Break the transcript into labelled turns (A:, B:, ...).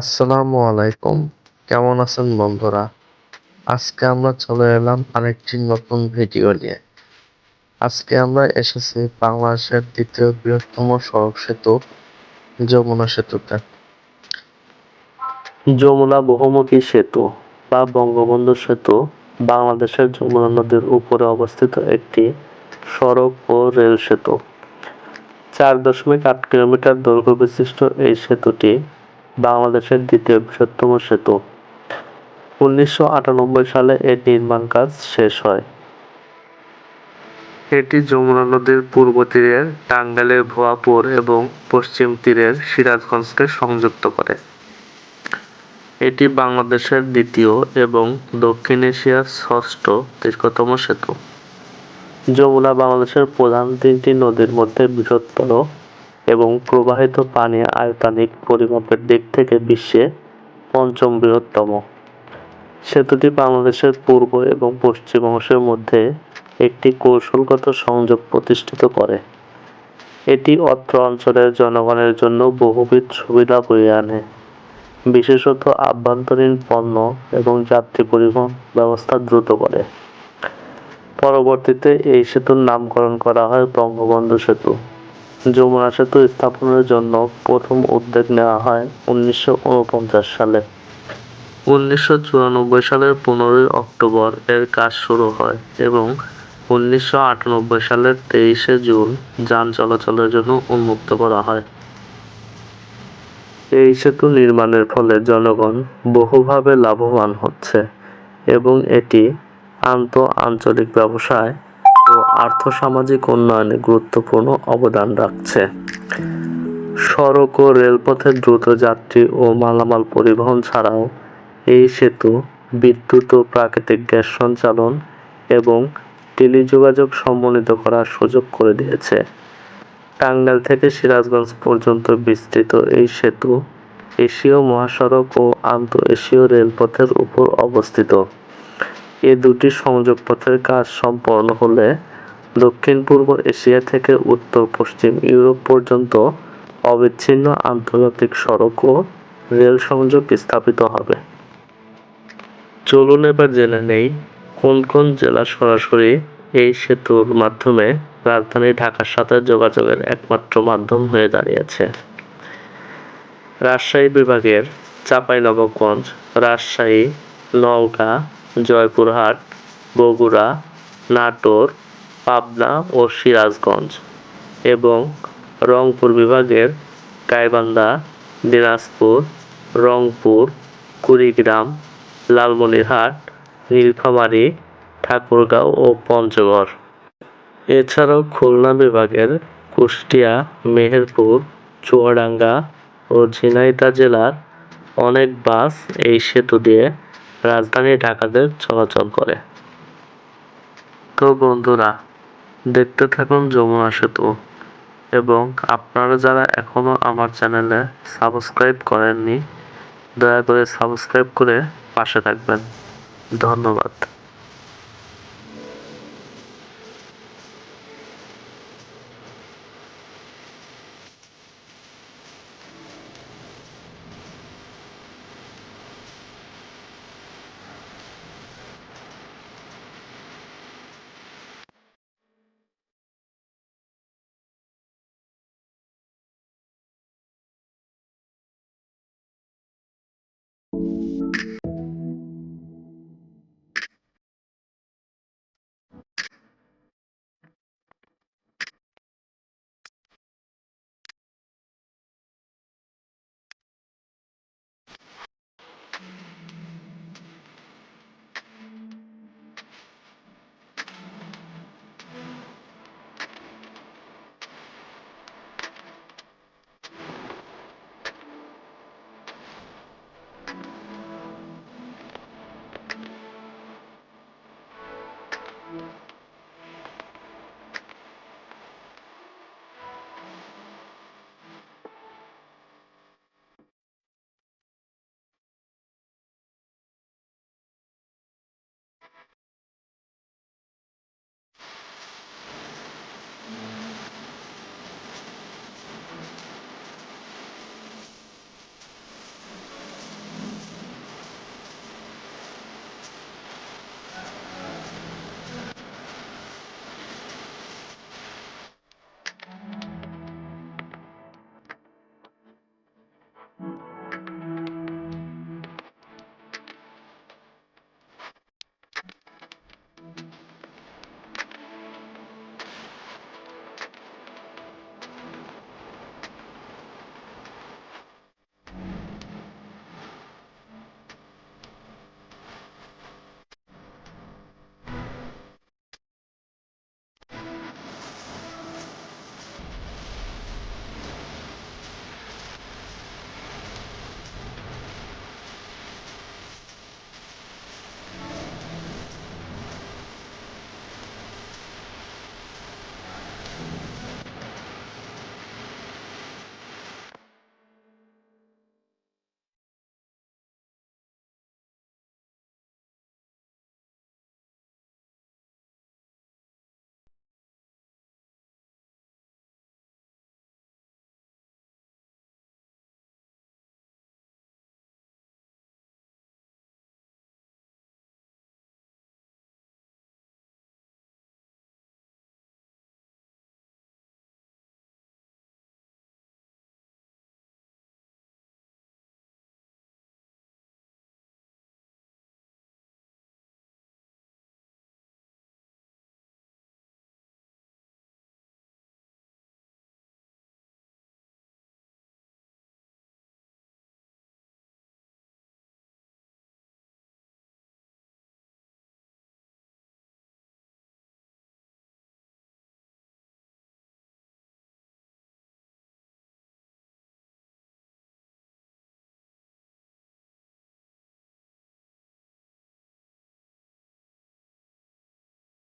A: আসসালামু আলাইকুম কেমন আছেন বন্ধুরা আজকে আমরা চলে এলাম আরেকটি নতুন ভিডিও নিয়ে আজকে আমরা এসেছি বাংলাদেশের দ্বিতীয় বৃহত্তম সড়ক সেতু যমুনা সেতুতে যমুনা বহুমুখী সেতু বা বঙ্গবন্ধু সেতু বাংলাদেশের যমুনা নদীর উপরে অবস্থিত একটি সড়ক ও রেল সেতু চার দশমিক আট কিলোমিটার দৈর্ঘ্য বিশিষ্ট এই সেতুটি বাংলাদেশের দ্বিতীয় বৃহত্তম সেতু উনিশশো সালে এর নির্মাণ কাজ শেষ হয় এটি যমুনা নদীর পূর্ব তীরের টাঙ্গালের ভুয়াপুর এবং পশ্চিম তীরের সিরাজগঞ্জকে সংযুক্ত করে এটি বাংলাদেশের দ্বিতীয় এবং দক্ষিণ এশিয়ার ষষ্ঠ দীর্ঘতম সেতু যমুনা বাংলাদেশের প্রধান তিনটি নদীর মধ্যে বৃহত্তর এবং প্রবাহিত পানি আয়তানিক পরিমাপের দিক থেকে বিশ্বে পঞ্চম বৃহত্তম সেতুটি বাংলাদেশের পূর্ব এবং পশ্চিম অংশের মধ্যে একটি কৌশলগত সংযোগ প্রতিষ্ঠিত করে এটি অত্র অঞ্চলের জনগণের জন্য বহুবিধ সুবিধা বয়ে আনে বিশেষত আভ্যন্তরীণ পণ্য এবং যাত্রী পরিবহন ব্যবস্থা দ্রুত করে পরবর্তীতে এই সেতুর নামকরণ করা হয় বঙ্গবন্ধু সেতু যমুনা সেতু স্থাপনের জন্য প্রথম উদ্যোগ নেওয়া হয় উনিশশো উনপঞ্চাশ সালে উনিশশো চুরানব্বই সালের পনেরোই অক্টোবর এর কাজ শুরু হয় এবং উনিশশো আটানব্বই সালের তেইশে জুন যান চলাচলের জন্য উন্মুক্ত করা হয় এই সেতু নির্মাণের ফলে জনগণ বহুভাবে লাভবান হচ্ছে এবং এটি আন্ত আঞ্চলিক ব্যবসায় আর্থসামাজিক উন্নয়নে গুরুত্বপূর্ণ অবদান রাখছে সড়ক ও রেলপথের দ্রুত যাত্রী ও মালামাল পরিবহন ছাড়াও এই সেতু বিদ্যুৎ ও প্রাকৃতিক গ্যাস সঞ্চালন এবং টেলিযোগাযোগ সমন্বিত করার সুযোগ করে দিয়েছে টাঙ্গাইল থেকে সিরাজগঞ্জ পর্যন্ত বিস্তৃত এই সেতু এশীয় মহাসড়ক ও আন্ত এশীয় রেলপথের উপর অবস্থিত এ দুটি সংযোগপথের কাজ সম্পন্ন হলে দক্ষিণ পূর্ব এশিয়া থেকে উত্তর পশ্চিম ইউরোপ পর্যন্ত অবিচ্ছিন্ন আন্তর্জাতিক সড়ক ও রেল সংযোগ স্থাপিত হবে চলুন এবার জেনে নেই কোন কোন জেলা সরাসরি এই সেতুর মাধ্যমে রাজধানী ঢাকার সাথে যোগাযোগের একমাত্র মাধ্যম হয়ে দাঁড়িয়েছে রাজশাহী বিভাগের চাঁপাইনবাবগঞ্জ রাজশাহী নওগাঁ জয়পুরহাট বগুড়া নাটোর পাবনা ও সিরাজগঞ্জ এবং রংপুর বিভাগের গাইবান্ধা দিনাজপুর রংপুর কুড়িগ্রাম লালমনিরহাট নীলফামারী ঠাকুরগাঁও ও পঞ্চগড় এছাড়াও খুলনা বিভাগের কুষ্টিয়া মেহেরপুর চুয়াডাঙ্গা ও ঝিনাইদা জেলার অনেক বাস এই সেতু দিয়ে রাজধানী ঢাকাতে চলাচল করে তো বন্ধুরা দেখতে থাকুন যমুনা সেতু এবং আপনারা যারা এখনও আমার চ্যানেলে সাবস্ক্রাইব করেননি দয়া করে সাবস্ক্রাইব করে পাশে থাকবেন ধন্যবাদ Thank you.